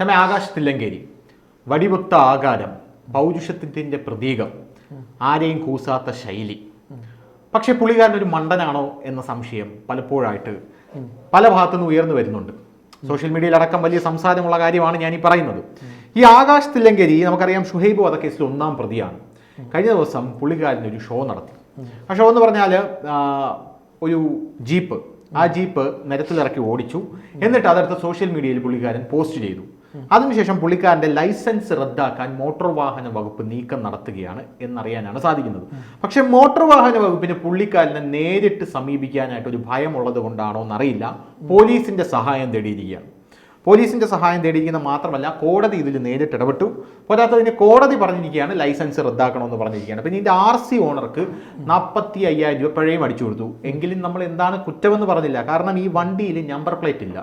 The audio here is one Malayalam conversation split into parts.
ക്ഷമ ആകാശ് തില്ലങ്കേരി വടിവൊത്ത ആകാരം പൗരുഷത്തിന്റെ പ്രതീകം ആരെയും കൂസാത്ത ശൈലി. പക്ഷേ പുള്ളിക്കാരൻ ഒരു മണ്ടനാണോ എന്ന സംശയം പലപ്പോഴായിട്ട് പല ഭാഗത്തുനിന്ന് ഉയർന്നു വരുന്നുണ്ട്. സോഷ്യൽ മീഡിയയിൽ അടക്കം വലിയ സംസാരമുള്ള കാര്യമാണ് ഞാൻ ഈ പറയുന്നത്. ഈ ആകാശ് തില്ലങ്കേരി നമുക്കറിയാം ഷുഹൈബ് വധക്കേസിൽ ഒന്നാം പ്രതിയാണ്. കഴിഞ്ഞ ദിവസം പുള്ളിക്കാരൻ ഒരു ഷോ നടത്തി. ആ ഷോ എന്ന് പറഞ്ഞാൽ ഒരു ജീപ്പ് ആ ജീപ്പ് നിരത്തിലിറക്കി ഓടിച്ചു. എന്നിട്ട് അതെടുത്ത് സോഷ്യൽ മീഡിയയിൽ പുള്ളിക്കാരൻ പോസ്റ്റ് ചെയ്തു. അതിനുശേഷം പുള്ളിക്കാരന്റെ ലൈസൻസ് റദ്ദാക്കാൻ മോട്ടോർ വാഹന വകുപ്പ് നീക്കം നടത്തുകയാണ് എന്നറിയാനാണ് സാധിക്കുന്നത്. പക്ഷേ മോട്ടോർ വാഹന വകുപ്പിന് പുള്ളിക്കാരനെ നേരിട്ട് സമീപിക്കാനായിട്ട് ഒരു ഭയമുള്ളത് കൊണ്ടാണോ എന്നറിയില്ല. പോലീസിന്റെ സഹായം തേടിയിരിക്കുകയാണ്. പോലീസിന്റെ സഹായം തേടിയിരിക്കുന്ന മാത്രമല്ല കോടതി ഇതിൽ നേരിട്ട് ഇടപെട്ടു. പോരാത്തതിന് കോടതി പറഞ്ഞിരിക്കുകയാണ് ലൈസൻസ് റദ്ദാക്കണമെന്ന് പറഞ്ഞിരിക്കുകയാണ്. പിന്നെ ഇതിന്റെ ആർ സി ഓണർക്ക് നാൽപ്പത്തി അയ്യായിരം രൂപ പഴയും അടിച്ചു കൊടുത്തു. എങ്കിലും നമ്മൾ എന്താണ് കുറ്റമെന്ന് പറഞ്ഞില്ല. കാരണം ഈ വണ്ടിയിൽ നമ്പർ പ്ലേറ്റ് ഇല്ല.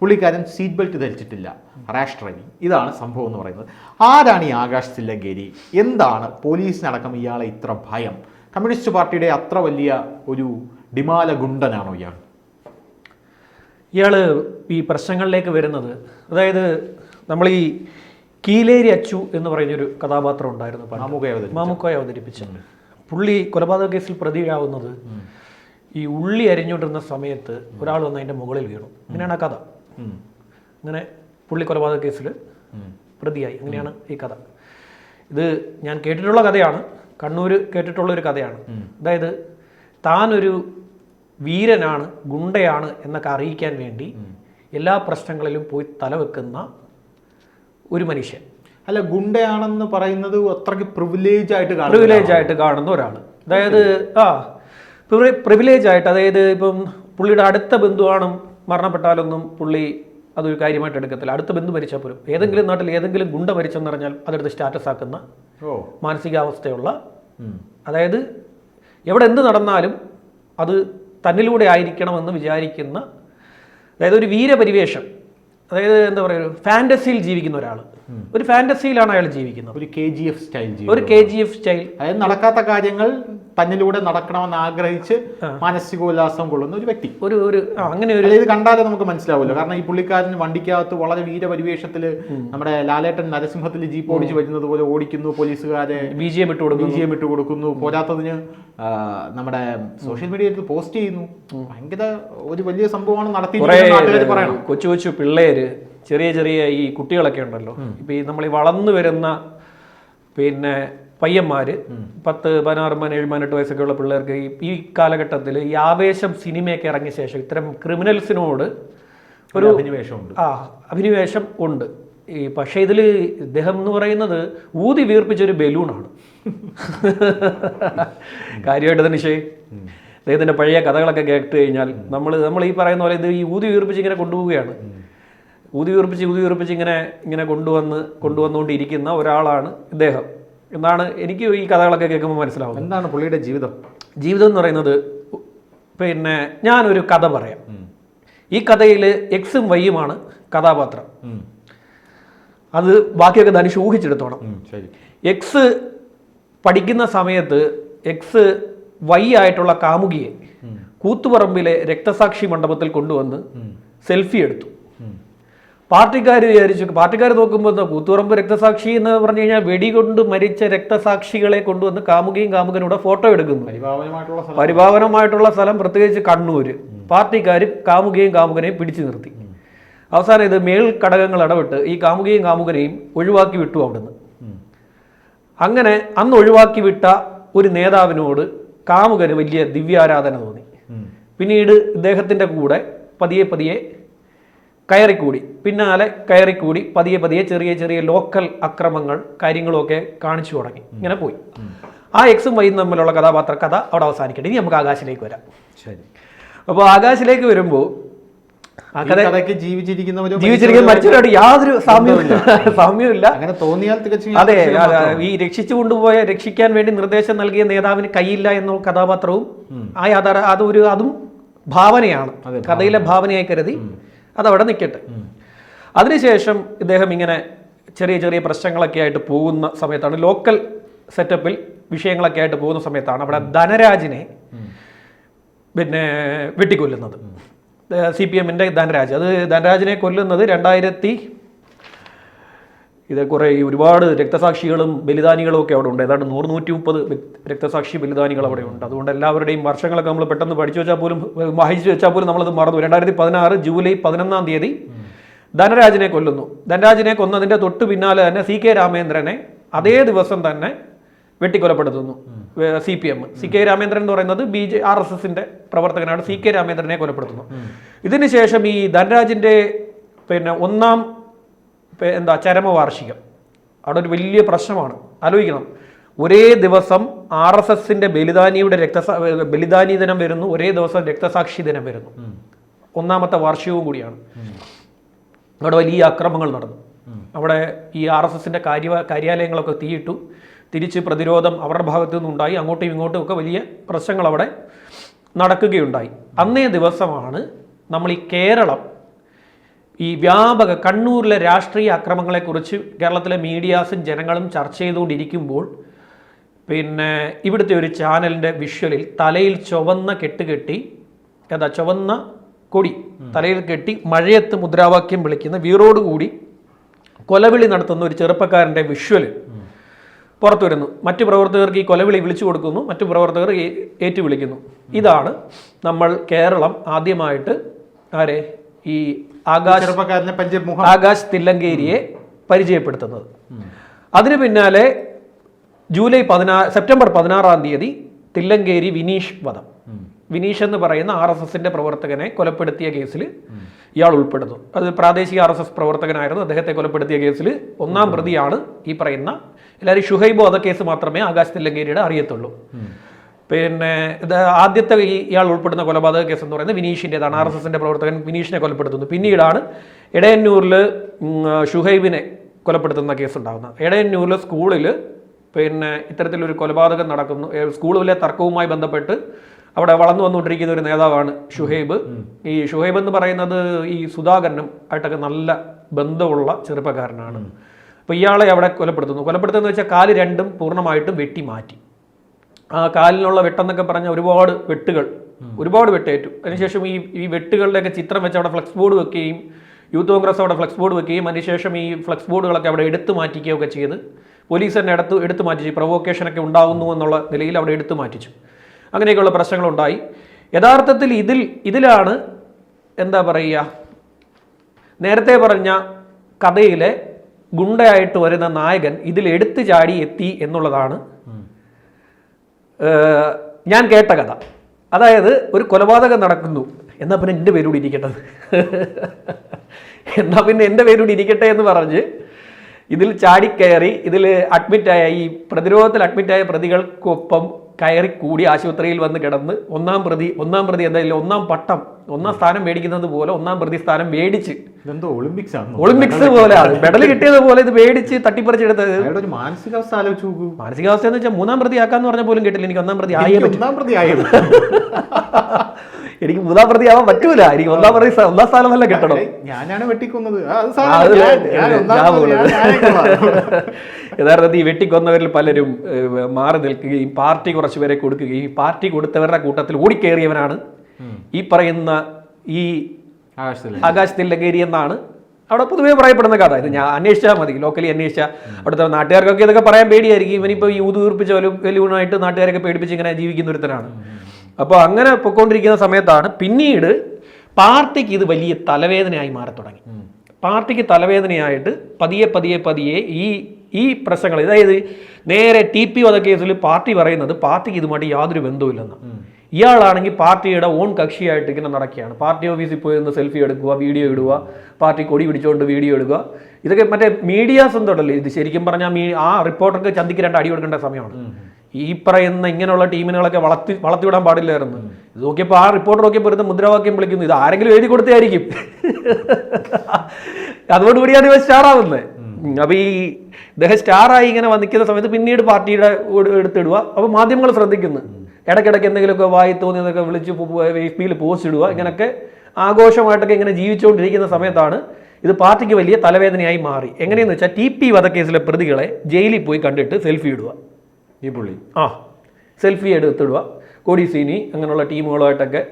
പുള്ളിക്കാരൻ സീറ്റ് ബെൽറ്റ് ധരിച്ചിട്ടില്ല. റാഷ് ഡ്രൈവിംഗ് ഇതാണ് സംഭവം എന്ന് പറയുന്നത്. ആരാണ് ഈ ആകാശ് തില്ലങ്കേരി? എന്താണ് പോലീസിനടക്കം ഇയാളെ ഇത്ര ഭയം? കമ്മ്യൂണിസ്റ്റ് പാർട്ടിയുടെ അത്ര വലിയ ഒരു ഡിമാല ഗുണ്ടനാണോ ഇയാൾ? ഇയാൾ ഈ പ്രശ്നങ്ങളിലേക്ക് വരുന്നത് അതായത് നമ്മൾ ഈ കീലേരി അച്ചു എന്ന് പറയുന്നൊരു കഥാപാത്രം ഉണ്ടായിരുന്നു മാമുക്കോയെ അവതരിപ്പിച്ചത് പുള്ളി കൊലപാതക കേസിൽ പ്രതിയാവുന്നത് ഈ ഉള്ളി അരിഞ്ഞുകൊണ്ടിരുന്ന സമയത്ത് ഒരാൾ വന്ന് അതിന്റെ മുകളിൽ വീണു. അങ്ങനെയാണ് ആ കഥ. അങ്ങനെ പുള്ളി കൊലപാതക കേസിൽ പ്രതിയായി. അങ്ങനെയാണ് ഈ കഥ. ഇത് ഞാൻ കേട്ടിട്ടുള്ള കഥയാണ്. കണ്ണൂർ കേട്ടിട്ടുള്ള ഒരു കഥയാണ് അതായത് താനൊരു വീരനാണ് ഗുണ്ടയാണ് എന്നൊക്കെ അറിയിക്കാൻ വേണ്ടി എല്ലാ പ്രശ്നങ്ങളിലും പോയി തലവെക്കുന്ന ഒരു മനുഷ്യൻ. അല്ല ഗുണ്ടയാണെന്ന് പറയുന്നത് അത്രയ്ക്ക് പ്രിവിലേജ് ആയിട്ട് കാണുന്ന പ്രിവിലേജ് ആയിട്ട് കാണുന്ന ഒരാൾ അതായത് ആ പ്രിവിലേജ് ആയിട്ട് അതായത് ഇപ്പം പുള്ളിയുടെ അടുത്ത ബന്ധുവാണ് മരണപ്പെട്ടാലൊന്നും പുള്ളി അതൊരു കാര്യമായിട്ട് എടുക്കത്തില്ല. അടുത്ത ബന്ധു മരിച്ചാൽ പോലും. ഏതെങ്കിലും നാട്ടിൽ ഏതെങ്കിലും ഗുണ്ട മരിച്ചെന്ന് പറഞ്ഞാൽ അതെടുത്ത് സ്റ്റാറ്റസ് ആക്കുന്ന മാനസികാവസ്ഥയുള്ള അതായത് എവിടെ എന്ത് നടന്നാലും അത് തന്നിലൂടെ ആയിരിക്കണമെന്ന് വിചാരിക്കുന്ന അതായത് ഒരു വീരപരിവേഷം അതായത് എന്താ പറയുക ഫാന്റസിയിൽ ജീവിക്കുന്ന ഒരാൾ. ഒരു ഫാന്റസിയിലാണ് അയാൾ ജീവിക്കുന്നത്. ഒരു കെ ജി എഫ് സ്റ്റൈൽ ഒരു കെ ജി എഫ് സ്റ്റൈൽ അതായത് നടക്കാത്ത കാര്യങ്ങൾ തന്നിലൂടെ നടക്കണമെന്ന് ആഗ്രഹിച്ച് മാനസികോല്ലാസം കൊള്ളുന്ന ഒരു വ്യക്തി. ഒരു ഒരു അങ്ങനെ ഒരു ഇത് കണ്ടാലേ നമുക്ക് മനസ്സിലാവില്ല കാരണം ഈ പുള്ളിക്കാരൻ വണ്ടിക്കകത്ത് വളരെ വീരപരിവേഷത്തിൽ നമ്മുടെ ലാലേട്ടൻ നരസിംഹത്തിൽ ജീപ്പ് ഓടിച്ച് വരുന്നത് പോലെ ഓടിക്കുന്നു പോലീസുകാരെ ബി ജി എം ഇട്ട് കൊടുക്കുന്നു. ബി ജി എം ഇട്ട് കൊടുക്കുന്നു. പോരാത്തതിന് നമ്മുടെ സോഷ്യൽ മീഡിയയിൽ പോസ്റ്റ് ചെയ്യുന്നു. ഭയങ്കര ഒരു വലിയ സംഭവമാണ് നടത്തി കൊച്ചു കൊച്ചു പിള്ളേര് ചെറിയ ചെറിയ ഈ കുട്ടികളൊക്കെ ഉണ്ടല്ലോ. ഇപ്പൊ ഈ നമ്മൾ ഈ വളർന്നു വരുന്ന പിന്നെ പയ്യന്മാര് പത്ത് പതിനാറ് മണി ഏഴ് മണി എട്ട് വയസ്സൊക്കെ ഉള്ള പിള്ളേർക്ക് ഈ കാലഘട്ടത്തിൽ ഈ ആവേശം സിനിമയൊക്കെ ഇറങ്ങിയ ശേഷം ഇത്തരം ക്രിമിനൽസിനോട് ഒരു അഭിനിവേശമുണ്ട്. ആ അഭിനിവേശം ഉണ്ട്. ഈ പക്ഷേ ഇതിൽ ഇദ്ദേഹം എന്ന് പറയുന്നത് ഊതി വീർപ്പിച്ച ഒരു ബലൂണാണ്. കാര്യമായിട്ട് തന്നെ നിഷേ. അദ്ദേഹത്തിന്റെ പഴയ കഥകളൊക്കെ കേട്ട് കഴിഞ്ഞാൽ നമ്മൾ നമ്മൾ ഈ പറയുന്ന പോലെ ഇത് ഈ ഊതി വീർപ്പിച്ച് ഇങ്ങനെ കൊണ്ടുപോവുകയാണ്. ഊതി വീർപ്പിച്ച് ഊതി വീർപ്പിച്ച് ഇങ്ങനെ ഇങ്ങനെ കൊണ്ടുവന്ന് കൊണ്ടുവന്നുകൊണ്ടിരിക്കുന്ന ഒരാളാണ് ഇദ്ദേഹം. എന്നാണ് എനിക്ക് ഈ കഥകളൊക്കെ കേൾക്കുമ്പോൾ മനസ്സിലാവുന്നത്. എന്താണ് പുള്ളിയുടെ ജീവിതം? ജീവിതം എന്ന് പറയുന്നത് പിന്നെ ഞാനൊരു കഥ പറയാം. ഈ കഥയിൽ എക്സും വൈയുമാണ് കഥാപാത്രം. അത് ബാക്കിയൊക്കെ ധനുഷ് ഊഹിച്ചെടുത്തോണം. എക്സ് പഠിക്കുന്ന സമയത്ത് എക്സ് വൈ ആയിട്ടുള്ള കാമുകിയെ കൂത്തുപറമ്പിലെ രക്തസാക്ഷി മണ്ഡപത്തിൽ കൊണ്ടുവന്ന് സെൽഫി എടുത്തു. പാർട്ടിക്കാർ വിചാരിച്ചു പാർട്ടിക്കാർ നോക്കുമ്പോൾ എന്താ കൂത്തുപറമ്പ് രക്തസാക്ഷി എന്ന് പറഞ്ഞു കഴിഞ്ഞാൽ വെടികൊണ്ട് മരിച്ച രക്തസാക്ഷികളെ കൊണ്ടുവന്ന് കാമുകിയും കാമുകനൂടെ ഫോട്ടോ എടുക്കുന്നു. പരിഭാവനമായിട്ടുള്ള സ്ഥലം. പ്രത്യേകിച്ച് കണ്ണൂര്. പാർട്ടിക്കാർ കാമുകയും കാമുകനെയും പിടിച്ചു നിർത്തി. അവസാനം ഇത് മേൽ ഘടകങ്ങൾ ഇടപെട്ട് ഈ കാമുകിയും കാമുകനെയും ഒഴിവാക്കി വിട്ടു അവിടുന്ന്. അങ്ങനെ അന്ന് ഒഴിവാക്കി വിട്ട ഒരു നേതാവിനോട് കാമുകന് വലിയ ദിവ്യാരാധന തോന്നി. പിന്നീട് ഇദ്ദേഹത്തിന്റെ കൂടെ പതിയെ പതിയെ കയറിക്കൂടി. പിന്നാലെ കയറിക്കൂടി പതിയെ പതിയെ ചെറിയ ചെറിയ ലോക്കൽ അക്രമങ്ങൾ കാര്യങ്ങളൊക്കെ കാണിച്ചു തുടങ്ങി. ഇങ്ങനെ പോയി. ആ എക്സും വൈയും തമ്മിലുള്ള കഥാപാത്ര കഥ അവിടെ അവസാനിക്കട്ടെ. ഇനി നമുക്ക് ആകാശിലേക്ക് വരാം. ശരി. അപ്പോൾ ആകാശിലേക്ക് വരുമ്പോൾ ആ കഥയ്ക്ക് ജീവിച്ചിരിക്കുന്നവരും ജീവിച്ചിരിക്കുന്ന മരിച്ചവരോട് യാതൊരു സാമ്യവും സാമ്യമില്ല അങ്ങനെ തോന്നിയാൽ തികച്ചും അതെ. ഈ രക്ഷിച്ചു കൊണ്ടുപോയ രക്ഷിക്കാൻ വേണ്ടി നിർദ്ദേശം നൽകിയ നേതാവിന് കൈയില്ല എന്ന കഥാപാത്രവും ആ യാഥാർ അത് ഒരു അതും ഭാവനയാണ്. കഥയിലെ ഭാവനയായി കരുതി അതവിടെ നിൽക്കട്ടെ അതിനുശേഷം ഇദ്ദേഹം ഇങ്ങനെ ചെറിയ ചെറിയ പ്രശ്നങ്ങളൊക്കെ ആയിട്ട് പോകുന്ന സമയത്താണ് ലോക്കൽ സെറ്റപ്പിൽ വിഷയങ്ങളൊക്കെ ആയിട്ട് പോകുന്ന സമയത്താണ് അവിടെ ധനരാജിനെ പിന്നെ വെട്ടിക്കൊല്ലുന്നത്. സി പി എമ്മിന്റെ ധനരാജ്. അത് ധനരാജിനെ കൊല്ലുന്നത് രണ്ടായിരത്തി ഇത് കുറേ ഒരുപാട് രക്തസാക്ഷികളും ബലിദാനികളും ഒക്കെ അവിടെ ഉണ്ട്. ഏതാണ്ട് നൂറ് നൂറ്റി മുപ്പത് രക്തസാക്ഷി ബലിദാനികൾ അവിടെ ഉണ്ട്. അതുകൊണ്ട് എല്ലാവരുടെയും വർഷങ്ങളൊക്കെ നമ്മൾ പെട്ടെന്ന് പഠിച്ചു വെച്ചാൽ പോലും വഹിച്ചു വെച്ചാൽ പോലും നമ്മളത് മറന്നു രണ്ടായിരത്തി പതിനാറ് ജൂലൈ പതിനൊന്നാം തീയതി ധനരാജിനെ കൊല്ലുന്നു. ധനരാജിനെ കൊന്നതിന്റെ തൊട്ട് പിന്നാലെ തന്നെ സി കെ രാമേന്ദ്രനെ അതേ ദിവസം തന്നെ വെട്ടിക്കൊലപ്പെടുത്തുന്നു. C P M C K Ramendran എന്ന് പറയുന്നത് ബി ജെ ആർ എസ് എസിന്റെ പ്രവർത്തകനാണ്. സി കെ രാമേന്ദ്രനെ കൊലപ്പെടുത്തുന്നു. ഇതിനുശേഷം ഈ ധനരാജിന്റെ പിന്നെ ഒന്നാം എന്താ ചരമവാർഷികം. അവിടെ ഒരു വലിയ പ്രശ്നമാണ്. ആലോചിക്കണം. ഒരേ ദിവസം ആർ എസ് എസിന്റെ ബലിദാനിയുടെ രക്തസാ ബലിദാനി ദിനം വരുന്നു. ഒരേ ദിവസം രക്തസാക്ഷി ദിനം വരുന്നു. ഒന്നാമത്തെ വാർഷികവും കൂടിയാണ്. അവിടെ വലിയ അക്രമങ്ങൾ നടന്നു. അവിടെ ഈ ആർ എസ് എസിന്റെ കാര്യ കാര്യാലയങ്ങളൊക്കെ തീയിട്ടു. തിരിച്ച് പ്രതിരോധം അവരുടെ ഭാഗത്തു നിന്നുണ്ടായി. അങ്ങോട്ടും ഇങ്ങോട്ടും ഒക്കെ വലിയ പ്രശ്നങ്ങൾ അവിടെ നടക്കുകയുണ്ടായി. അന്നേ ദിവസമാണ് നമ്മൾ ഈ കേരളം ഈ വ്യാപക കണ്ണൂരിലെ രാഷ്ട്രീയ അക്രമങ്ങളെക്കുറിച്ച് കേരളത്തിലെ മീഡിയാസും ജനങ്ങളും ചർച്ച ചെയ്തുകൊണ്ടിരിക്കുമ്പോൾ പിന്നെ ഇവിടുത്തെ ഒരു ചാനലിന്റെ വിഷ്വലിൽ തലയിൽ ചുവന്ന കെട്ട് കെട്ടി എന്താ ചുവന്ന കൊടി തലയിൽ കെട്ടി മഴയത്ത് മുദ്രാവാക്യം വിളിക്കുന്ന വീറോടുകൂടി കൊലവിളി നടത്തുന്ന ഒരു ചെറുപ്പക്കാരന്റെ വിഷ്വൽ പുറത്തു വരുന്നു. മറ്റു പ്രവർത്തകർക്ക് ഈ കൊലവിളി വിളിച്ചു കൊടുക്കുന്നു മറ്റു പ്രവർത്തകർ ഏറ്റു വിളിക്കുന്നു ഇതാണ് നമ്മൾ കേരളം ആദ്യമായിട്ട് ആരെ? ഈ ആകാശ് ആകാശ് തില്ലങ്കേരിയെ പരിചയപ്പെടുത്തുന്നത്. അതിനു പിന്നാലെ ജൂലൈ പതിനാ സെപ്റ്റംബർ പതിനാറാം തീയതി തില്ലങ്കേരി വിനീഷ് വധം. വിനീഷ് എന്ന് പറയുന്ന ആർ എസ് എസിന്റെ പ്രവർത്തകനെ കൊലപ്പെടുത്തിയ കേസിൽ ഇയാൾ ഉൾപ്പെടുന്നു. അത് പ്രാദേശിക ആർ എസ് എസ് പ്രവർത്തകനായിരുന്നു. അദ്ദേഹത്തെ കൊലപ്പെടുത്തിയ കേസിൽ ഒന്നാം പ്രതിയാണ് ഈ പറയുന്ന എല്ലാവരും ഷുഹൈബ് കേസ് മാത്രമേ ആകാശ് തില്ലങ്കേരിയുടെ അറിയത്തുള്ളൂ. പിന്നെ ഇത് ആദ്യത്തെ ഈ ഇയാൾ ഉൾപ്പെടുന്ന കൊലപാതക കേസ് എന്ന് പറയുന്നത് വിനീഷിന്റെതാണ്. ആർ എസ് എസിന്റെ പ്രവർത്തകൻ വിനീഷിനെ കൊലപ്പെടുത്തുന്നു. പിന്നീടാണ് ഇടയന്നൂരിൽ ഷുഹൈബിനെ കൊലപ്പെടുത്തുന്ന കേസ് ഉണ്ടാകുന്നത് ഇടയന്നൂരിൽ സ്കൂളിൽ പിന്നെ ഇത്തരത്തിലൊരു കൊലപാതകം നടക്കുന്നു. സ്കൂളിലെ തർക്കവുമായി ബന്ധപ്പെട്ട് അവിടെ വളർന്നു വന്നുകൊണ്ടിരിക്കുന്ന ഒരു നേതാവാണ് ഷുഹൈബ്. ഈ ഷുഹൈബ് എന്ന് പറയുന്നത് ഈ സുധാകരനും ആയിട്ടൊക്കെ നല്ല ബന്ധമുള്ള ചെറുപ്പക്കാരനാണ്. അപ്പോൾ ഇയാളെ അവിടെ കൊലപ്പെടുത്തുന്നു. കൊലപ്പെടുത്തുന്ന വെച്ചാൽ കാൽ രണ്ടും പൂർണമായിട്ടും വെട്ടി മാറ്റി. ആ കാലിനുള്ള വെട്ടെന്നൊക്കെ പറഞ്ഞ ഒരുപാട് വെട്ടുകൾ ഒരുപാട് വെട്ടേറ്റു. അതിനുശേഷം ഈ ഈ വെട്ടുകളുടെയൊക്കെ ചിത്രം വെച്ച് അവിടെ ഫ്ലെക്സ് ബോർഡ് വെക്കുകയും യൂത്ത് കോൺഗ്രസ് അവിടെ ഫ്ലെക്സ് ബോർഡ് വെക്കുകയും അതിനുശേഷം ഈ ഫ്ലെക്സ് ബോർഡുകളൊക്കെ അവിടെ എടുത്തു മാറ്റിക്കുകയൊക്കെ ചെയ്ത് പോലീസ് തന്നെ എടുത്ത് എടുത്തു മാറ്റിച്ചു. പ്രൊവോക്കേഷനൊക്കെ ഉണ്ടാകുന്നു എന്നുള്ള നിലയിൽ അവിടെ എടുത്തു മാറ്റിച്ചു. അങ്ങനെയൊക്കെയുള്ള പ്രശ്നങ്ങളുണ്ടായി. യഥാർത്ഥത്തിൽ ഇതിൽ ഇതിലാണ് എന്താ പറയുക നേരത്തെ പറഞ്ഞ കഥയിലെ ഗുണ്ടയായിട്ട് വരുന്ന നായകൻ ഇതിൽ എടുത്തു ചാടി എത്തി എന്നുള്ളതാണ് ഞാൻ കേട്ട കഥ. അതായത് ഒരു കൊലപാതകം നടക്കുന്നു. എന്നാൽ പിന്നെ എന്റെ പേരൂടി ഇരിക്കട്ടെ. എന്നാൽ പിന്നെ എന്റെ പേരൂടി ഇരിക്കട്ടെ എന്ന് പറഞ്ഞ് ഇതിൽ ചാടിക്കയറി ഇതിൽ അഡ്മിറ്റായ ഈ പ്രതിരോധത്തിൽ അഡ്മിറ്റായ പ്രതികൾക്കൊപ്പം കയറി കൂടി ആശുപത്രിയിൽ വന്ന് കിടന്ന് ഒന്നാം പ്രതി ഒന്നാം പ്രതി എന്തായാലും ഒന്നാം പട്ടം ഒന്നാം സ്ഥാനം മേടിക്കുന്നത് പോലെ ഒന്നാം പ്രതി സ്ഥാനം മേടിച്ച് എന്തോ ഒളിമ്പിക്സ് ആണ് ഒളിമ്പിക്സ് പോലെയാണ്. മെഡൽ കിട്ടിയത് പോലെ ഇത് മേടിച്ച് തട്ടിപ്പറിച്ചെടുത്തത് ഒരു മാനസികാവസ്ഥ ആലോചിച്ച് നോക്കൂ. മാനസികാവസ്ഥ എന്ന് വെച്ചാൽ മൂന്നാം പ്രതി ആക്കാന്ന് പറഞ്ഞ പോലും കേട്ടില്ല. എനിക്ക് ഒന്നാം പ്രതി ആയി എനിക്ക് ഒന്നാം പ്രതി ആയി എനിക്ക് മൂന്നാം പ്രതി ആവാൻ പറ്റൂല. എനിക്ക് ഒന്നാം പ്രതി ഒന്നാം സ്ഥാനം തന്നെ കിട്ടണം. ഞാനാണ് വെട്ടിക്കൊന്നത്. യഥാർത്ഥത്തിൽ ഈ വെട്ടിക്കൊന്നവരിൽ പലരും മാറി നിൽക്കുകയും പാർട്ടി കുറച്ചുപേരെ കൊടുക്കുകയും ഈ പാർട്ടി കൊടുത്തവരുടെ കൂട്ടത്തിൽ ഓടിക്കേറിയവനാണ് ഈ പറയുന്ന ഈ ആകാശത്തിൽ ലഹരി എന്നാണ് അവിടെ പൊതുവേ പറയപ്പെടുന്ന കഥ. ഇത് ഞാൻ അന്വേഷിച്ചാൽ മതി ലോക്കലി അന്വേഷിച്ചാൽ അവിടുത്തെ നാട്ടുകാർക്കൊക്കെ ഇതൊക്കെ പറയാൻ പേടിയായിരിക്കും. ഇവനിപ്പോൾ ഈ വലും വെലുവിനായിട്ട് നാട്ടുകാരൊക്കെ പേടിപ്പിച്ച് ഇങ്ങനെ ജീവിക്കുന്ന ഒരുത്തനാണ്. അപ്പോൾ അങ്ങനെ പൊയ്ക്കൊണ്ടിരിക്കുന്ന സമയത്താണ് പിന്നീട് പാർട്ടിക്ക് ഇത് വലിയ തലവേദനയായി മാറി തുടങ്ങി. പാർട്ടിക്ക് തലവേദനയായിട്ട് പതിയെ പതിയെ പതിയെ ഈ ഈ പ്രശ്നങ്ങൾ അതായത് നേരെ ടി പി കേസിൽ പാർട്ടി പറയുന്നത് പാർട്ടിക്ക് ഇതുമായിട്ട് യാതൊരു ബന്ധവുമില്ലെന്ന് ഇയാളാണെങ്കിൽ പാർട്ടിയുടെ ഓൺ കക്ഷിയായിട്ട് ഇങ്ങനെ നടക്കുകയാണ്. പാർട്ടി ഓഫീസിൽ പോയി ഒന്ന് സെൽഫി എടുക്കുക വീഡിയോ ഇടുക പാർട്ടി കൊടി പിടിച്ചുകൊണ്ട് വീഡിയോ എടുക്കുക ഇതൊക്കെ മറ്റേ മീഡിയാസ് എന്തോടല്ലേ ഇത് ശരിക്കും പറഞ്ഞാൽ മീ ആ റിപ്പോർട്ടർക്ക് ചന്തിക്ക് രണ്ട് അടി കൊടുക്കേണ്ട സമയമാണ്. ഈ പറയുന്ന ഇങ്ങനെയുള്ള ടീമിനുകളൊക്കെ വളർത്തി വളർത്തിവിടാൻ പാടില്ലായിരുന്നു. ഇത് നോക്കിയപ്പോൾ ആ റിപ്പോർട്ടർ നോക്കിയപ്പോൾ ഒരു മുദ്രാവാക്യം വിളിക്കുന്നു. ഇത് ആരെങ്കിലും എഴുതി കൊടുത്തായിരിക്കും അതോടുകൂടിയാണ് ഇവ സ്റ്റാർ ആവുന്നത്. അപ്പൊ ഈ ഇദ്ദേഹം സ്റ്റാറായി ഇങ്ങനെ വന്നിക്കുന്ന സമയത്ത് പിന്നീട് പാർട്ടിയുടെ എടുത്തിടുക. അപ്പൊ മാധ്യമങ്ങൾ ശ്രദ്ധിക്കുന്നു. ഇടയ്ക്കിടയ്ക്ക് എന്തെങ്കിലുമൊക്കെ വായി തോന്നിയതൊക്കെ വിളിച്ച് ബിയിൽ പോസ്റ്റ് ഇടുക. ഇങ്ങനെയൊക്കെ ആഘോഷമായിട്ടൊക്കെ ഇങ്ങനെ ജീവിച്ചുകൊണ്ടിരിക്കുന്ന സമയത്താണ് ഇത് പാർട്ടിക്ക് വലിയ തലവേദനയായി മാറി. എങ്ങനെയെന്ന് വെച്ചാൽ ടി പി വധക്കേസിലെ പ്രതികളെ ജയിലിൽ പോയി കണ്ടിട്ട് സെൽഫി ഇടുക. ഈ പുള്ളി. ആ സെൽഫി എടുത്തിടുക. കൊടിസീനി അങ്ങനെയുള്ള ടീമുകളുമായിട്ടൊക്കെ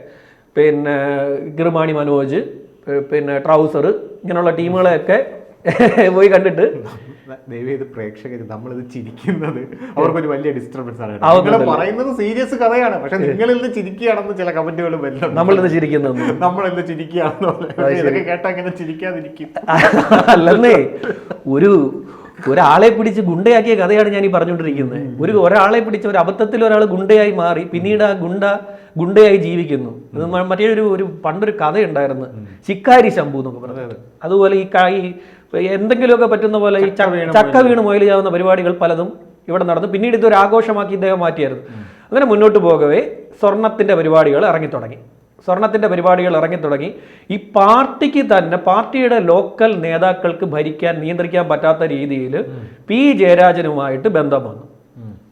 പിന്നെ ഗിർമാണി മനോജ് പിന്നെ ട്രൗസർ ഇങ്ങനെയുള്ള ടീമുകളെയൊക്കെ പോയി കണ്ടിട്ട് ദയവേത് പ്രേക്ഷകർ നമ്മളിത് ചിരിക്കുന്നത്. അവർക്കൊരു വലിയ ഡിസ്റ്റർബൻസ് ആണ് നിങ്ങൾ പറയുന്നത് സീരിയസ് കഥയാണ്. പക്ഷെ നിങ്ങൾ ഇന്ന് ചിരിക്കുകയാണെന്ന് ചില കമന്റുകൾ വരുന്നുണ്ട് നമ്മളിത് ചിരിക്കുന്നത് നമ്മൾ ഇന്ന് ചിരിക്കുകയാണെന്ന് ഇതൊക്കെ കേട്ടാ ഇങ്ങനെ ചിരിക്കാതിരിക്കും. അല്ലെന്നേ ഒരു ഒരാളെ പിടിച്ച് ഗുണ്ടയാക്കിയ കഥയാണ് ഞാൻ ഈ പറഞ്ഞുകൊണ്ടിരിക്കുന്നത് ഒരു ഒരാളെ പിടിച്ച് ഒരു അബദ്ധത്തിൽ ഒരാൾ ഗുണ്ടയായി മാറി പിന്നീട് ആ ഗുണ്ട ഗുണ്ടയായി ജീവിക്കുന്നു. ഇത് മറ്റേ ഒരു ഒരു പണ്ടൊരു കഥയുണ്ടായിരുന്നു. ശിക്കാരി ശംഭു എന്നൊക്കെ പറഞ്ഞത് അതുപോലെ ഈ എന്തെങ്കിലുമൊക്കെ പറ്റുന്ന പോലെ ഈ ചക്ക വീണ് മൊയിൽ ചാവുന്ന പരിപാടികൾ പലതും ഇവിടെ നടന്നു. പിന്നീട് ഇതൊരു ആഘോഷമാക്കി ഇദ്ദേഹം മാറ്റിയായിരുന്നു. അങ്ങനെ മുന്നോട്ട് പോകവേ സ്വർണത്തിന്റെ പരിപാടികൾ ഇറങ്ങി തുടങ്ങി സ്വർണത്തിന്റെ പരിപാടികൾ ഇറങ്ങി തുടങ്ങി ഈ പാർട്ടിക്ക് തന്നെ പാർട്ടിയുടെ ലോക്കൽ നേതാക്കൾക്ക് ഭരിക്കാൻ നിയന്ത്രിക്കാൻ പറ്റാത്ത രീതിയിൽ പി ജയരാജനുമായിട്ട് ബന്ധം വന്നു.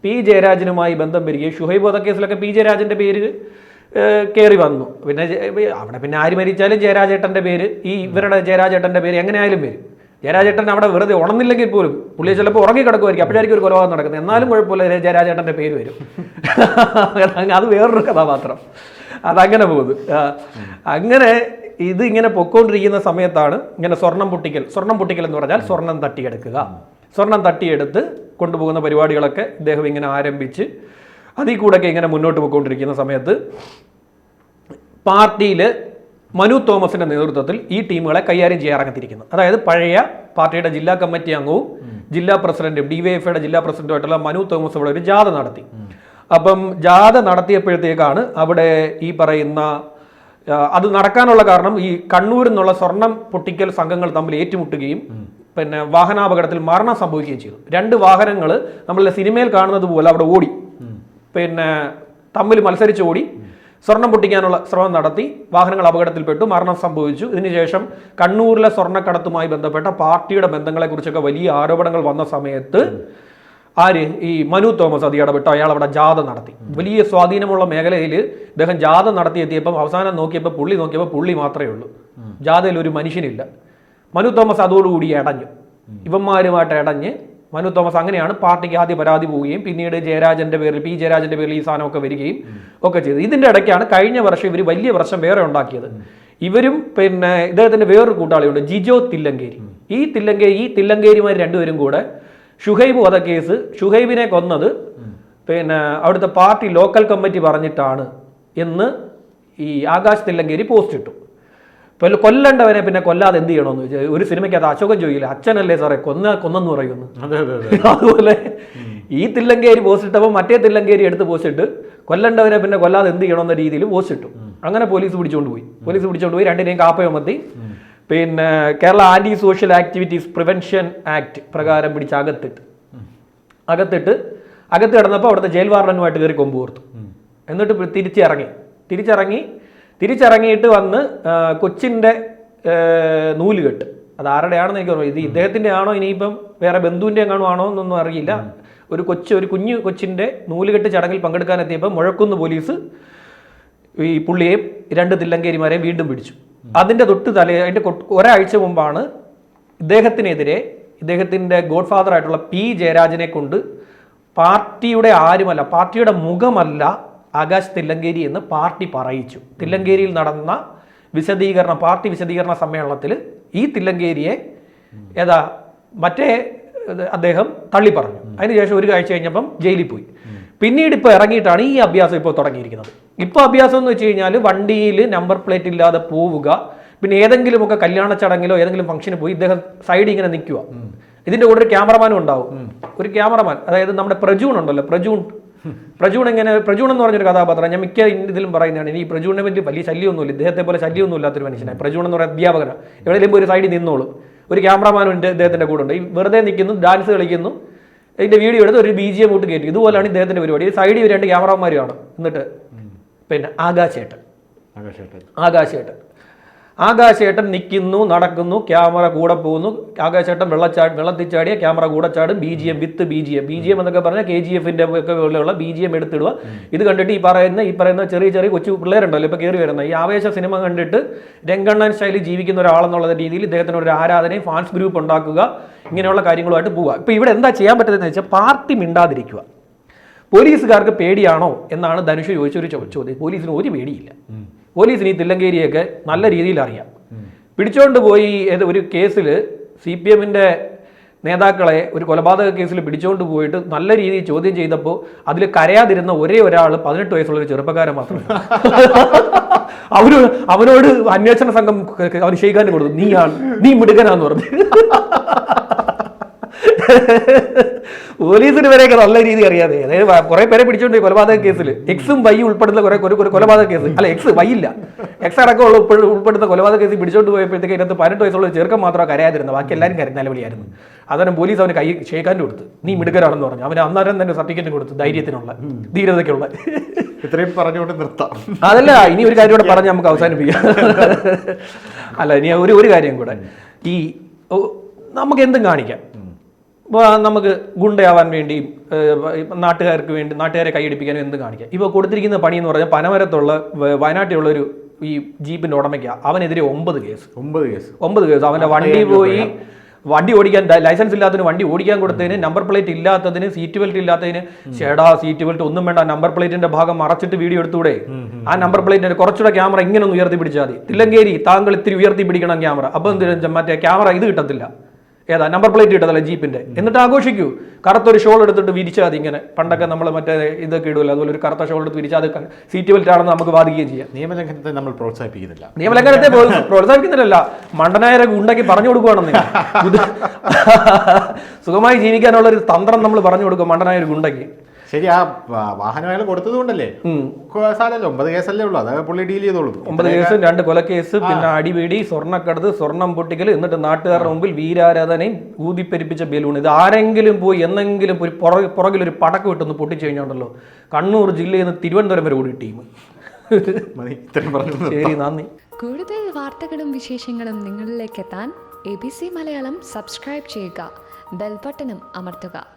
പി ജയരാജനുമായി ബന്ധം വരികയും ഷുഹൈബ് വധക്കേസിലൊക്കെ പി ജയരാജന്റെ പേര് കയറി വന്നു. പിന്നെ അവിടെ പിന്നെ ആര് മരിച്ചാലും ജയരാജേട്ടന്റെ പേര് ഈ ഇവരുടെ ജയരാജേട്ടന്റെ പേര് എങ്ങനെയായാലും വരും. ജയരാജേട്ടൻ അവിടെ വെറുതെ ഉണർന്നില്ലെങ്കിൽ പോലും പുള്ളിയെ ചിലപ്പോൾ ഉറങ്ങി കിടക്കുമായിരിക്കും അപ്പോഴായിരിക്കും ഒരു കൊലപാതകം നടക്കുന്നത്. എന്നാലും കുഴപ്പമില്ല ജയരാജേട്ടന്റെ പേര് വരും. അത് വേറൊരു കഥാപാത്രം. അതങ്ങനെ പോകുന്നു. അങ്ങനെ ഇത് ഇങ്ങനെ പൊക്കോണ്ടിരിക്കുന്ന സമയത്താണ് ഇങ്ങനെ സ്വർണം പൊട്ടിക്കൽ സ്വർണം പൊട്ടിക്കൽ എന്ന് പറഞ്ഞാൽ സ്വർണം തട്ടിയെടുക്കുക. സ്വർണം തട്ടിയെടുത്ത് കൊണ്ടുപോകുന്ന പരിപാടികളൊക്കെ ഇദ്ദേഹം ഇങ്ങനെ ആരംഭിച്ച് അതിൽ കൂടെയൊക്കെ ഇങ്ങനെ മുന്നോട്ട് പോയിക്കൊണ്ടിരിക്കുന്ന സമയത്ത് പാർട്ടിയിൽ മനു തോമസിന്റെ നേതൃത്വത്തിൽ ഈ ടീമുകളെ കൈകാര്യം ചെയ്യാൻ ഇറങ്ങിത്തിരിക്കുന്നത് അതായത് പഴയ പാർട്ടിയുടെ ജില്ലാ കമ്മിറ്റി അംഗവും ജില്ലാ പ്രസിഡന്റും ഡിവൈഎഫ്ഐയുടെ ജില്ലാ പ്രസിഡന്റുമായിട്ടുള്ള മനു തോമസ് ഇവിടെ ഒരു ജാഥ നടത്തി. അപ്പം ജാഥ നടത്തിയപ്പോഴത്തേക്കാണ് അവിടെ ഈ പറയുന്ന അത് നടക്കാനുള്ള കാരണം ഈ കണ്ണൂരിൽ നിന്നുള്ള സ്വർണം പൊട്ടിക്കൽ സംഘങ്ങൾ തമ്മിൽ ഏറ്റുമുട്ടുകയും പിന്നെ വാഹനാപകടത്തിൽ മരണം സംഭവിക്കുകയും ചെയ്തു. രണ്ട് വാഹനങ്ങൾ നമ്മളെ സിനിമയിൽ കാണുന്നത് പോലെ അവിടെ ഓടി. പിന്നെ തമ്മിൽ മത്സരിച്ച് ഓടി. സ്വർണം പൊട്ടിക്കാനുള്ള ശ്രമം നടത്തി വാഹനങ്ങൾ അപകടത്തിൽപ്പെട്ടു മരണം സംഭവിച്ചു. ഇതിനുശേഷം കണ്ണൂരിലെ സ്വർണക്കടത്തുമായി ബന്ധപ്പെട്ട പാർട്ടിയുടെ ബന്ധങ്ങളെക്കുറിച്ചൊക്കെ വലിയ ആരോപണങ്ങൾ വന്ന സമയത്ത് ആര്? ഈ മനു തോമസ് അത് ഇടപെട്ടു അയാൾ അവിടെ ജാഥ നടത്തി. വലിയ സ്വാധീനമുള്ള മേഖലയിൽ ഇദ്ദേഹം ജാഥ നടത്തിയെത്തിയപ്പം അവസാനം നോക്കിയപ്പോൾ പുള്ളി നോക്കിയപ്പോൾ പുള്ളി മാത്രമേ ഉള്ളൂ. ജാഥയിൽ ഒരു മനുഷ്യനില്ല. മനു തോമസ് അതോടുകൂടി അടഞ്ഞു ഇവന്മാരുമായിട്ട് അടഞ്ഞ് മനു തോമസ് അങ്ങനെയാണ് പാർട്ടിക്ക് ആദ്യ പരാതി പോവുകയും പിന്നീട് ജയരാജന്റെ പേരിൽ പി ജയരാജന്റെ പേരിൽ ഈ സാധനമൊക്കെ വരികയും ഒക്കെ ചെയ്തു. ഇതിന്റെ ഇടയ്ക്കാണ് കഴിഞ്ഞ വർഷം ഇവർ വലിയ പ്രശ്നം വേറെ ഉണ്ടാക്കിയത്. ഇവരും പിന്നെ ഇദ്ദേഹത്തിന്റെ വേറൊരു കൂട്ടാളിയുണ്ട് ജിജോ തില്ലങ്കേരി. ഈ തില്ലങ്കേരി ഈ തില്ലങ്കേരിമാർ രണ്ടുപേരും കൂടെ ഷുഹൈബ് വധക്കേസ് ഷുഹൈബിനെ കൊന്നത് പിന്നെ അവിടുത്തെ പാർട്ടി ലോക്കൽ കമ്മിറ്റി പറഞ്ഞിട്ടാണ് എന്ന് ഈ ആകാശ് തില്ലങ്കേരി പോസ്റ്റ് ഇട്ടു. കൊല്ല- കൊല്ലണ്ടവനെ പിന്നെ കൊല്ലാതെ എന്ത് ചെയ്യണമെന്ന് ചോദിച്ചാൽ ഒരു സിനിമയ്ക്കകത്ത് അശോകൻ ചോദിക്കില്ല അച്ഛനല്ലേ സാറേ കൊന്ന കൊന്നെന്ന് പറയുന്നു അതെ അതെ അതെ. അതുപോലെ ഈ തില്ലങ്കേരി പോസ്റ്റ് ഇട്ടപ്പോൾ മറ്റേ തില്ലങ്കേരി എടുത്ത് പോസ്റ്റ് ഇട്ട് കൊല്ലണ്ടവനെ പിന്നെ കൊല്ലാതെ എന്ത് ചെയ്യണമെന്ന രീതിയിൽ പോസ്റ്റ് ഇട്ടു. അങ്ങനെ പോലീസ് പിടിച്ചുകൊണ്ട് പോയി. പോലീസ് പിടിച്ചുകൊണ്ട് പോയി രണ്ടിനെയും കാപ്പയുമത്തി പിന്നെ Kerala anti social activities prevention act പ്രകാരം പിടിച്ച് അകത്തിട്ട്. അകത്തിട്ട് അകത്ത് കിടന്നപ്പോൾ അവിടുത്തെ ജയിൽ വാർഡനുമായിട്ട് കയറി കൊമ്പ് കോർത്തു. എന്നിട്ട് തിരിച്ചിറങ്ങി. തിരിച്ചിറങ്ങി തിരിച്ചിറങ്ങിയിട്ട് വന്ന് കൊച്ചിന്റെ നൂൽ നൂലുകെട്ട്. അത് ആരുടെയാണെന്ന് എനിക്ക് ഓർമ്മ ഇത് ഇദ്ദേഹത്തിന്റെ ആണോ ഇനിയിപ്പം വേറെ ബന്ധുവിന്റെ എങ്ങാണോ ആണോ എന്നൊന്നും അറിയില്ല. ഒരു കൊച്ചു ഒരു കുഞ്ഞു കൊച്ചിന്റെ നൂലുകെട്ട് ചടങ്ങിൽ പങ്കെടുക്കാൻ എത്തിയപ്പോൾ മുഴക്കുന്ന് പോലീസ് ഈ പുള്ളിയെയും രണ്ട് തില്ലങ്കേരിമാരെയും വീണ്ടും പിടിച്ചു. അതിന്റെ തൊട്ട് തലേ അതിന്റെ ഒരാഴ്ച മുമ്പാണ് ഇദ്ദേഹത്തിനെതിരെ ഇദ്ദേഹത്തിന്റെ ഗോഡ് ഫാദർ ആയിട്ടുള്ള പി ജയരാജനെ കൊണ്ട് പാർട്ടിയുടെ ആരുമല്ല പാർട്ടിയുടെ മുഖമല്ല ആകാശ് തില്ലങ്കേരി എന്ന് പാർട്ടി പറയിച്ചു. തില്ലങ്കേരിയിൽ നടന്ന വിശദീകരണ പാർട്ടി വിശദീകരണ സമ്മേളനത്തിൽ ഈ തില്ലങ്കേരിയെ ഏതാ മറ്റേ അദ്ദേഹം തള്ളി പറഞ്ഞു അതിനുശേഷം ഒരു കാഴ്ച കഴിഞ്ഞപ്പം ജയിലിൽ പോയി. പിന്നീട് ഇപ്പോൾ ഇറങ്ങിയിട്ടാണ് ഈ അഭ്യാസം ഇപ്പോൾ തുടങ്ങിയിരിക്കുന്നത്. ഇപ്പോൾ അഭ്യാസം എന്ന് വെച്ച് കഴിഞ്ഞാൽ വണ്ടിയിൽ നമ്പർ പ്ലേറ്റ് ഇല്ലാതെ പോവുക പിന്നെ ഏതെങ്കിലുമൊക്കെ കല്യാണ ചടങ്ങിലോ ഏതെങ്കിലും ഫംഗ്ഷന് പോയി ഇദ്ദേഹം സൈഡിൽ ഇങ്ങനെ നിൽക്കുക. ഇതിന്റെ കൂടെ ഒരു ക്യാമറമാനും ഉണ്ടാവും. ഒരു ക്യാമറമാൻ അതായത് നമ്മുടെ പ്രജൂൺ ഉണ്ടല്ലോ പ്രജൂൺ പ്രജൂൺ എങ്ങനെ പ്രജൂൺ എന്ന് പറഞ്ഞൊരു കഥാപാത്രം ഞാൻ മിക്ക ഇതിലും പറയുന്നതാണ് ഇനി പ്രജൂണിനെ പറ്റി വലിയ ശല്യമൊന്നുമില്ല ഇദ്ദേഹത്തെ പോലെ ശല്യമൊന്നും ഇല്ലാത്തൊരു മനുഷ്യനാണ് പ്രജൂൺ എന്ന് പറയുന്ന അധ്യാപകനാണ് എവിടെയെങ്കിലും ഒരു സൈഡിൽ നിന്നോളും. ഒരു ക്യാമറമാനുണ്ട് ഉണ്ട് ഇദ്ദേഹത്തിന്റെ കൂടെ ഉണ്ട്. ഈ വെറുതെ നിൽക്കുന്നു ഡാൻസ് കളിക്കുന്നു. ഇതിന്റെ വീഡിയോ എടുത്ത് ഒരു ബി ജി എം കൂട്ട് കയറ്റി ഇതുപോലെയാണ് ഇദ്ദേഹത്തിന്റെ പരിപാടി. സൈഡിൽ രണ്ട് ക്യാമറമാരുമാണ് എന്നിട്ട് പിന്നെ ആകാശേട്ടൻ. ആകാശേട്ടൻ. ആകാശേട്ടൻ. ആകാശേട്ടൻ നിൽക്കുന്നു നടക്കുന്നു ക്യാമറ കൂടെ പോകുന്നു. ആകാശേട്ടൻ വെള്ളച്ചാ വെള്ളത്തിൽ ചാടിയ ക്യാമറ കൂടെ ചാടും. B G M with B G M. B G M എന്നൊക്കെ പറഞ്ഞാൽ കെ ജി എഫിന്റെ ഒക്കെ പോലെയുള്ള ബി ജി എം എടുത്തിടുക. ഇത് കണ്ടിട്ട് ഈ പറയുന്ന ഈ പറയുന്ന ചെറിയ ചെറിയ കൊച്ചു പിള്ളേരുണ്ടല്ലോ ഇപ്പോൾ കയറി വരുന്ന ഈ ആവേശ സിനിമ കണ്ടിട്ട് രംഗണ്ണൻ ശൈലി ജീവിക്കുന്ന ഒരാളെന്നുള്ള രീതിയിൽ ഇദ്ദേഹത്തിന് ഒരു ആരാധനയും ഫാൻസ് ഗ്രൂപ്പ് ഉണ്ടാക്കുക ഇങ്ങനെയുള്ള കാര്യങ്ങളുമായിട്ട് പോവുക. ഇപ്പോൾ ഇവിടെ എന്താ ചെയ്യാൻ പറ്റുന്നതെന്ന് വെച്ചാൽ പാർട്ടി മിണ്ടാതിരിക്കുക. പോലീസുകാർക്ക് പേടിയാണോ എന്നാണ് ധനുഷ് ചോദിച്ചൊരു ചോദ്യം. പോലീസിന് ഒരു പേടിയില്ല. പോലീസിന് ഈ തില്ലങ്കേരിയൊക്കെ നല്ല രീതിയിൽ അറിയാം. പിടിച്ചുകൊണ്ട് പോയി ഏത് ഒരു കേസിൽ സി പി എമ്മിന്റെ നേതാക്കളെ ഒരു കൊലപാതക കേസിൽ പിടിച്ചുകൊണ്ട് പോയിട്ട് നല്ല രീതിയിൽ ചോദ്യം ചെയ്തപ്പോൾ അതിൽ കരയാതിരുന്ന ഒരേ ഒരാൾ പതിനെട്ട് വയസ്സുള്ള ഒരു ചെറുപ്പക്കാരൻ മാത്രമേ അവർ അവനോട് അന്വേഷണ സംഘം അവന് ഷെയ്ഖാൻ കൊടുത്തു. നീയാണ് നീ മിടുക്കനാന്ന് പറഞ്ഞു. പോലീസിന് വരെയൊക്കെ നല്ല രീതി അറിയാതെ. അതായത് കുറെ പേരെ പിടിച്ചോണ്ട് കൊലപാതക കേസിൽ എക്സും വൈ ഉൾപ്പെടുന്ന കുറെ ഒരു കൊലപാതക കേസ്. അല്ല എക്സ് വൈ ഇല്ല. എക്സ് അടക്കമുള്ള ഉൾപ്പെ- ഉൾപ്പെടുന്ന കൊലപാതക കേസിൽ പിടിച്ചോണ്ട് പോയപ്പോഴത്തേക്ക് ഇതിനകത്ത് പതിനെട്ട് വയസ്സുള്ള ചെറുക്കം മാത്രമേ കരയാതിരുന്നു ബാക്കി എല്ലാവരും കര നിലവിളിയായിരുന്നു. അതാണ് പോലീസ് അവന് കൈ ഷേക്കാന്റെ കൊടുത്ത്. നീ മിടുക്കരാണെന്ന് പറഞ്ഞു. അവന് അന്നേരം തന്നെ സർട്ടിഫിക്കറ്റ് കൊടുത്തു ധൈര്യത്തിനുള്ള ധീരതയ്ക്കുള്ള. ഇത്രയും പറഞ്ഞുകൊണ്ട് നിർത്താം. അതല്ല ഇനി ഒരു കാര്യം കൂടെ പറഞ്ഞ് നമുക്ക് അവസാനിപ്പിക്കാം. അല്ല ഇനി ഒരു ഒരു കാര്യം കൂടെ. ഈ നമുക്ക് എന്തും കാണിക്കാം. നമുക്ക് ഗുണ്ടയാവാൻ വേണ്ടിയും നാട്ടുകാർക്ക് വേണ്ടി നാട്ടുകാരെ കൈയടിപ്പിക്കാനും എന്ത് കാണിക്കാം? ഇപ്പോൾ കൊടുത്തിരിക്കുന്ന പണി എന്ന് പറഞ്ഞാൽ പനമരത്തുള്ള വയനാട്ടിലുള്ളൊരു വയനാട്ടിലുള്ള ഒരു ഈ ജീപ്പിന്റെ ഉടമയ്ക്ക്. അവനെതിരെ ഒമ്പത് കേസ്. ഒമ്പത് കേസ്. ഒമ്പത് കേസ്. അവന്റെ വണ്ടി പോയി വണ്ടി ഓടിക്കാൻ ലൈസൻസ് ഇല്ലാത്തതിന് വണ്ടി ഓടിക്കാൻ കൊടുത്തതിന് നമ്പർ പ്ലേറ്റ് ഇല്ലാത്തതിന് സീറ്റ് ബെൽറ്റ് ഇല്ലാത്തതിന്. ചേടാ സീറ്റ് ബെൽറ്റ് ഒന്നും വേണ്ട നമ്പർ പ്ലേറ്റിന്റെ ഭാഗം മറച്ചിട്ട് വീഡിയോ എടുത്തൂടെ? ആ നമ്പർ പ്ലേറ്റിന്റെ കുറച്ചുകൂടെ ക്യാമറ ഇങ്ങനെ ഒന്ന് ഉയർത്തി പിടിച്ചാൽ മതി. തില്ലങ്കേരി താങ്കൾ ഇത്തിരി ഉയർത്തി പിടിക്കണം ക്യാമറ. അപ്പൊ എന്ത് മറ്റേ ക്യാമറ ഇത് കിട്ടത്തില്ല. ഏതാ നമ്പർ പ്ലേറ്റ് കിട്ടത്തില്ല ജീപ്പിന്റെ? എന്നിട്ട് ആഘോഷിക്കൂ. കറുത്തൊരു ഷോൾ എടുത്തിട്ട് വിരിച്ചാൽ മതി ഇങ്ങനെ. പണ്ടൊക്കെ നമ്മൾ മറ്റേ ഇതൊക്കെ ഇടുമല്ലോ അതുപോലെ ഒരു കറുത്ത ഷോൾ എടുത്ത് വിരിച്ചാൽ അത് സീറ്റ് ബെൽറ്റ് ആണെന്ന് നമുക്ക് വാദിക്കുകയും ചെയ്യാം. നിയമലംഘനത്തെ നമ്മൾ പ്രോത്സാഹിപ്പിക്കുന്നില്ല. നിയമലംഘനത്തെ പ്രോത്സാഹിപ്പിക്കുന്നില്ല മണ്ടനായരെ ഉണ്ടാക്കി പറഞ്ഞു കൊടുക്കുവാണെന്ന് ഇത് സുഖമായി ജീവിക്കാനുള്ള ഒരു തന്ത്രം നമ്മൾ പറഞ്ഞു കൊടുക്കും മണ്ടനായ ഒരു ഗുണ്ടയ്ക്ക്. ശരി ആ വാഹനം അയാൾ കൊടുത്തത് കൊണ്ടല്ലേ? ഉം. ഒമ്പത് കേസല്ലേ ഉള്ളൂ. അത് പുള്ളി ഡീൽ ചെയ്തോളൂ. ഒമ്പത് കേസും രണ്ട് കൊലക്കേസ് പിന്നെ അടിപിടി സ്വർണക്കടത്ത് സ്വർണം പൊട്ടിക്കൽ എന്നിട്ട് നാട്ടുകാരുടെ മുമ്പിൽ വീരാരാധനയും ഊതിപ്പെരിപ്പിച്ച ബലൂൺ ഇത് ആരെങ്കിലും പോയി എന്നെങ്കിലും ഒരു പുറകെ പുറകിൽ ഒരു പടക്കം ഇട്ടൊന്ന് പൊട്ടിച്ചു കഴിഞ്ഞുണ്ടല്ലോ. കണ്ണൂർ ജില്ലയിൽ നിന്ന് തിരുവനന്തപുരം വരെ കൂടി ടീം. മതി ഇത്രയും പറഞ്ഞു ശരി നന്ദി. കൂടുതൽ വാർത്തകളും വിശേഷങ്ങളും നിങ്ങളിലേക്ക് എത്താൻ A B C Malayalam subscribe ചെയ്യുക. ബെൽബട്ടനും അമർത്തുക.